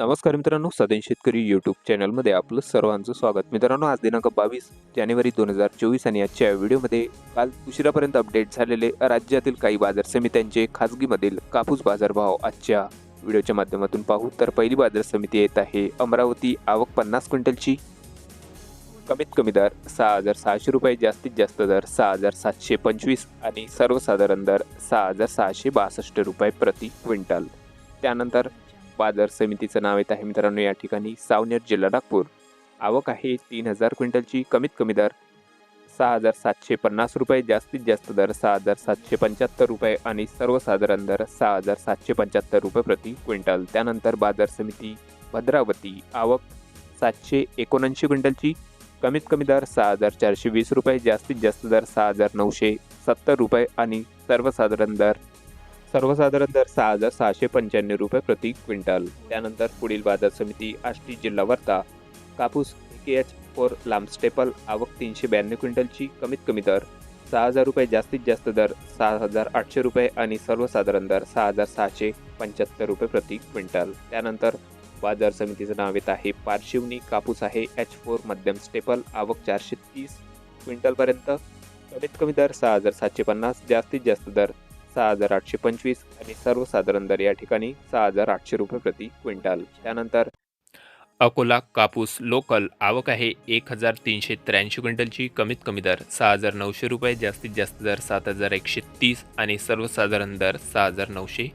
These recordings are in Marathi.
नमस्कार मित्रांनो सदैन शेतकरी यूट्यूब चॅनलमध्ये आपलं सर्वांचं स्वागत. मित्रांनो आज दिनांक बावीस जानेवारी दोन हजार चोवीस आणि आजच्या व्हिडिओमध्ये काल उशिरापर्यंत अपडेट झालेले राज्यातील काही बाजार समित्यांचे खाजगीमधील कापूस बाजारभाव. आजच्या व्हिडिओच्या माध्यमातून पाहू तर पहिली बाजार समिती येत आहे अमरावती आवक पन्नास क्विंटलची. कमीत कमी दर सहा हजार सहाशे रुपये जास्तीत जास्त दर सहा हजार सातशे पंचवीस आणि सर्वसाधारण दर सहा हजार सहाशे बासष्ट रुपये प्रति क्विंटल. त्यानंतर बाजार समितीचं नाव येत आहे मित्रांनो या ठिकाणी सावनेर जिल्हा नागपूर. आवक आहे तीन हजार क्विंटलची कमीत कमी दर सहा हजार सातशे पन्नास रुपये जास्तीत जास्त दर सहा हजार सातशे पंच्याहत्तर रुपये आणि सर्वसाधारण दर सहा हजार सातशे पंच्याहत्तर रुपये प्रति क्विंटल. त्यानंतर बाजार समिती भद्रावती आवक सातशे एकोणऐंशी क्विंटलची कमीत कमी दर सहा हजार चारशे वीस रुपये जास्तीत जास्त दर सहा हजार नऊशे सत्तर रुपये आणि सर्वसाधारण दर सर्वसाधारण दर सहा हजार सहाशे पंच्याण्णव रुपये प्रति क्विंटल. त्यानंतर पुढील बाजार समिती आष्टी जिल्हा वर्धा. कापूस के एच फोर लांब स्टेपल आवक तीनशे ब्याण्णव क्विंटलची कमीत कमी दर. सहा हजार रुपये जास्तीत जास्त दर सहा हजार आठशे रुपये आणि सर्वसाधारण दर सहा हजार सहाशे पंच्याहत्तर रुपये प्रति क्विंटल. त्यानंतर बाजार समितीचं नाव येत आहे पारशिवनी. कापूस आहे एच फोर मध्यम स्टेपल आवक चारशे तीस क्विंटलपर्यंत. कमीत कमी दर सहा हजार सातशे पन्नास जास्तीत जास्त दर सहा हजार आठशे पंचवीस आणि सर्वसाधारण दर या ठिकाणी सहा हजार आठशे रुपये प्रति क्विंटल. त्यानंतर अकोला कापूस लोकल आवक आहे एक हजार तीनशे त्र्याऐंशी क्विंटलची. कमीत कमी दर सहा हजार नऊशे रुपये जास्तीत जास्त दर सात हजार एकशे तीस आणि सर्वसाधारण दर सहा हजार नऊशे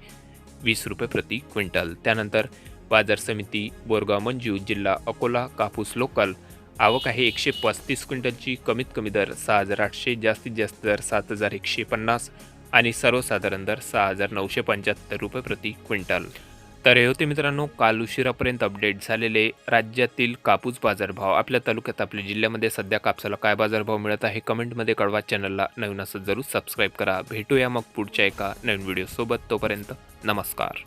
वीस रुपये प्रति क्विंटल. त्यानंतर बाजार समिती बोरगाव मंजू जिल्हा अकोला कापूस लोकल आवक आहे एकशे पस्तीस क्विंटलची. कमीत कमी दर सहा हजार आठशे जास्तीत जास्त दर सात हजार एकशे पन्नास आणि सर्वसाधारण दर सहा हजार नऊशे पंच्याहत्तर रुपये प्रति क्विंटल. तर हे होते मित्रांनो काल उशिरापर्यंत अपडेट झालेले राज्यातील कापूस बाजारभाव. आपल्या तालुक्यात आपल्या जिल्ह्यामध्ये सध्या कापसाला काय बाजारभाव मिळत आहे कमेंटमध्ये कळवा. चॅनलला नवीन असं जरूर सबस्क्राईब करा. भेटूया मग पुढच्या एका नवीन व्हिडिओसोबत तोपर्यंत नमस्कार.